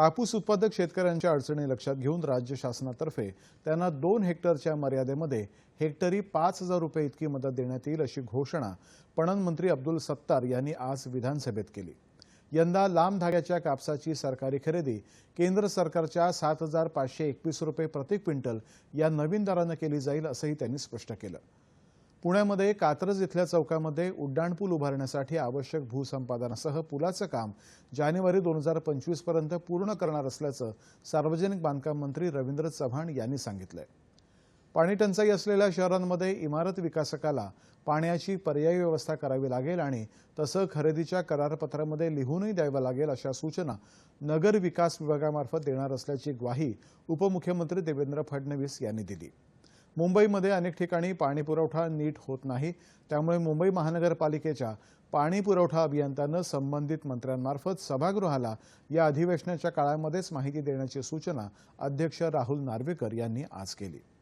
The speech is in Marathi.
कापूस उत्पादक शेतकऱ्यांच्या अडचणी लक्षात घेऊन राज्य शासनातर्फे त्यांना दोन हेक्टरच्या मर्यादेमध्ये हेक्टरी पाच हजार रुपये इतकी मदत देण्यात येईल अशी घोषणा पणन मंत्री अब्दुल सत्तार यांनी आज विधानसभेत केली. यंदा लांब धाग्याच्या कापसाची सरकारी खरेदी केंद्र सरकारच्या सात हजार पाचशे एकवीस रुपये प्रति क्विंटल या नवीन दरानं केली जाईल असंही त्यांनी स्पष्ट केलं. पुण्यामध्ये कात्रज इथल्या चौकामध्ये उड्डाणपूल उभारण्यासाठी आवश्यक भूसंपादनासह पुलाचं काम जानेवारी दोन हजार पंचवीसपर्यंत पूर्ण करणार असल्याचं सार्वजनिक बांधकाम मंत्री रवींद्र चव्हाण यांनी सांगितलंय. पाणी टंचाई असलेल्या शहरांमध्ये इमारत विकासकाला पाण्याची पर्यायी व्यवस्था करावी लागेल आणि तसं खरेदीच्या करारपत्रामध्ये लिहूनही द्यावं लागेल अशा सूचना नगर विकास विभागामार्फत देणार असल्याची ग्वाही उपमुख्यमंत्री देवेंद्र फडणवीस यांनी दिली. मुंबईमध्ये अनेक ठिकाणी पाणी पुरवठा नीट होत नाही. त्यामुळे मुंबई महानगरपालिकेच्या पाणी पुरवठा अभियंत्यानं संबंधित मंत्र्यांमार्फत सभागृहाला या अधिवेशनाच्या काळामध्येच माहिती देण्याची सूचना अध्यक्ष राहुल नार्वेकर यांनी आज केली.